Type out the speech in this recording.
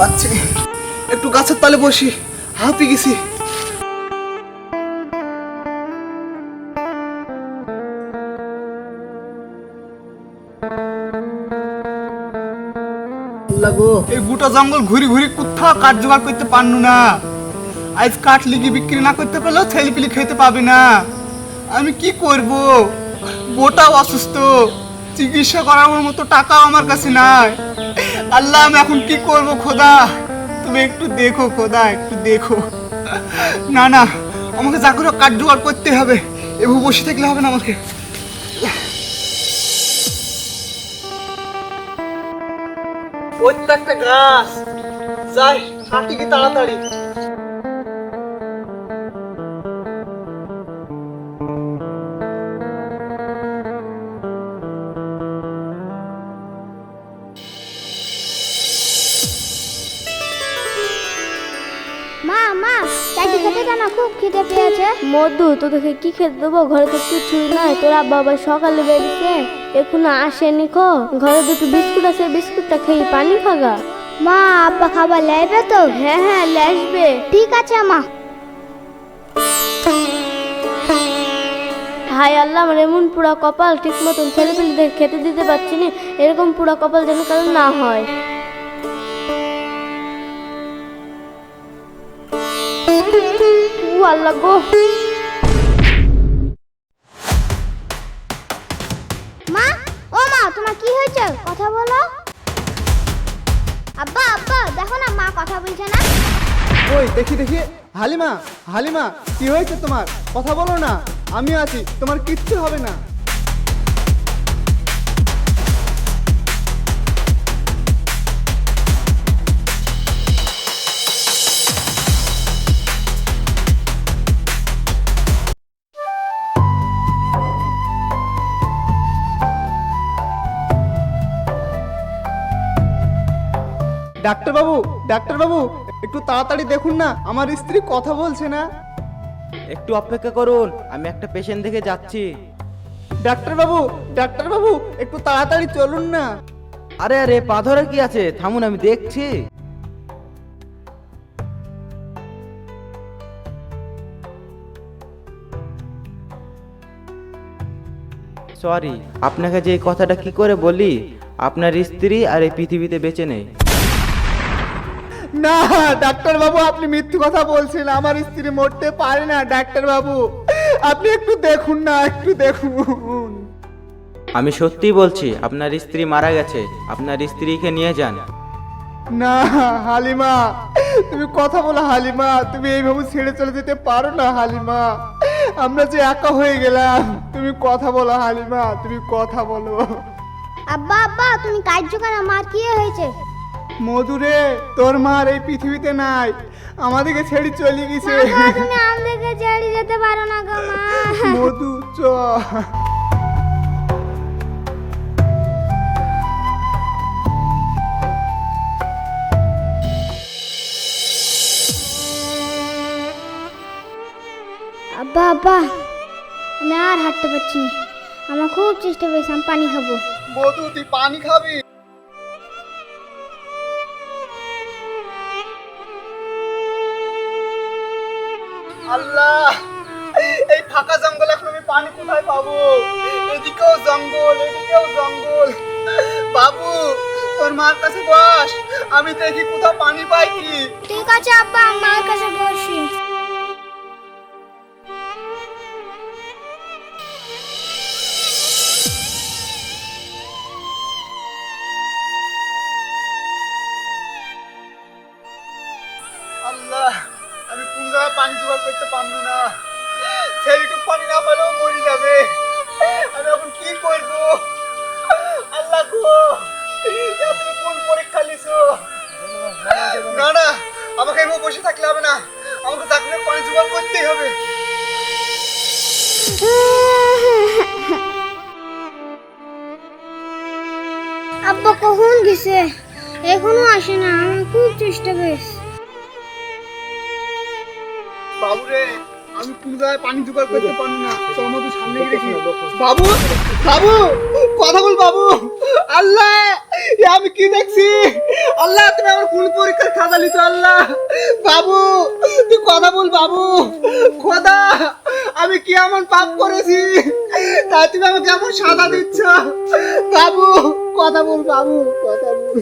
পাচ্ছি। একটু গাছের তলে বসি, হাঁপি গেছি। এই গোটা জঙ্গল ঘুরি ঘুরি কোথাও কাঠ জোগাড় করতে পারনু না। আজ কাঠ লিগি বিক্রি না করতে পারলেও ছেলে পিলি খেতে পাবি না। আমি কি করব? বোটাও অসুস্থ। চিকিৎসা করার মতো টাকাও আমার কাছে নাই। আল্লাহ আমি এখন কি করব খোদা? তুমি একটু দেখো খোদা, একটু দেখো। না না, আমাকে যা করে, কাঠ জোগাড় করতে হবে। এভাবে বসে থাকলে হবে না আমাকে। একটা গাছ, যাই, হাঁটি কি তাড়াতাড়ি। মা খেতে জানা খুব খিদে পেয়েছে। মধু তোদেরকে কি খেতে দেবো? ঘরে তো কিছুই নাই। তোর আবার সকালে বেরিয়েছে। এখনও আসেনি খো ঘরে দুটো বিস্কুট আছে বিস্কুটটা খেয়ে পানি খাগা। মা আব্বা খাবার লাইবে তো? হ্যাঁ হ্যাঁ লেসবে। ঠিক আছে মা। হাই আল্লাহ আমার এমন পুরা কপাল ঠিক মতন ছেলেপিলেদের খেতে দিতে পারছি না। এরকম পুরা কপাল যেন কারণ না হয়। আল্লাহ মা, ও মা, তোমার কি হয়েছে? কথা বলো। আব্বা আব্বা, দেখো না, মা কথা বলছে না। ওই, দেখি দেখি। হালিমা হালিমা, কি হয়েছে তোমার? কথা বলো না। আমি আছি, তোমার কিচ্ছু হবে না। ডাক্তারবাবু ডাক্তারবাবু একটু তাড়াতাড়ি দেখুন না আমার স্ত্রী কথা বলছে না। একটু অপেক্ষা করুন আমি একটা পেশেন্ট দেখে যাচ্ছি। ডাক্তারবাবু ডাক্তারবাবু একটু তাড়াতাড়ি চলুন না। আরে আরে পা ধরে কি আছে? থামুন আমি দেখছি। সরি আপনাকে যে কথাটা কি করে বলি? আপনার স্ত্রী আর এই পৃথিবীতে বেঁচে নেই। না ডাক্তারবাবু আপনি মিথ্যু কথা বলছেন আমার স্ত্রী মরতে পারে না ডাক্তারবাবু। আপনি একটু দেখুন না একটু দেখুন। আমি সত্যিই বলছি আপনার স্ত্রী মারা গেছে। আপনার স্ত্রীকে নিয়ে যান। না হালিমা তুমি কথা বলো হালিমা। তুমি এইভাবে ছেড়ে চলে যেতে পারো না হালিমা। আমরা যে একা হয়ে গেলাম তুমি কথা বলো হালিমা তুমি কথা বলো। আব্বা আব্বা তুমি কার্য কেন মার কি হয়েছে? মধুরে তোর মার এই পৃথিবীতে নাই। আমাদেরকে ছেড়ে চলে গেছে। মা তুমি আমাদেরকে ছেড়ে যেতে পারো না গো মা। মধু চ। আব্বা আব্বা আমি আর হাঁটতে পারছি না। আমার খুব চেষ্টা পেয়েছে আমি পানি খাব। মধু তুই পানি খাবি? আল্লাহ এই ফাঁকা জঙ্গল এখন আমি পানি কোথায় পাবো? এদিকেও জঙ্গল এদিকেও জঙ্গল। বাবু তোর মার কাছে বস আমি দেখি কোথাও পানি পাই কি। ঠিক আছে আব্বা মার কাছে বসি। আল্লাহ আমি কোন জায়গায় পানি জোগাড় করতে পারব না। ছেলেটুকু পানি না পেলেও মরে যাবে। আমি এখন কি করব? আল্লাহ গো তুমি কোন পরীক্ষা লিছো না না, আমাকে এভাবে বসে থাকলে হবে না। আমাকে চাকরি পানি জোগাড় করতেই হবে। আব্বা কখন গেছে? এখনও আসে না, আমি খুব চেষ্টা পেয়েছি বাবুরে আমি কোন পানি জোগাড় করতে পারব না। তোর মতো সামনে দেখি। বাবু বাবু কথা বল বাবু। আল্লাহ আমি কি দেখছি? আল্লাহ তুমি আমার কোন পরীক্ষার খাতা লিছো আল্লাহ। বাবু তুই কথা বল বাবু। খোদা আমি কি এমন পাপ করেছি? তাই তুমি আমাকে এমন সাদা দিচ্ছ। বাবু কথা বল বাবু কথা বল।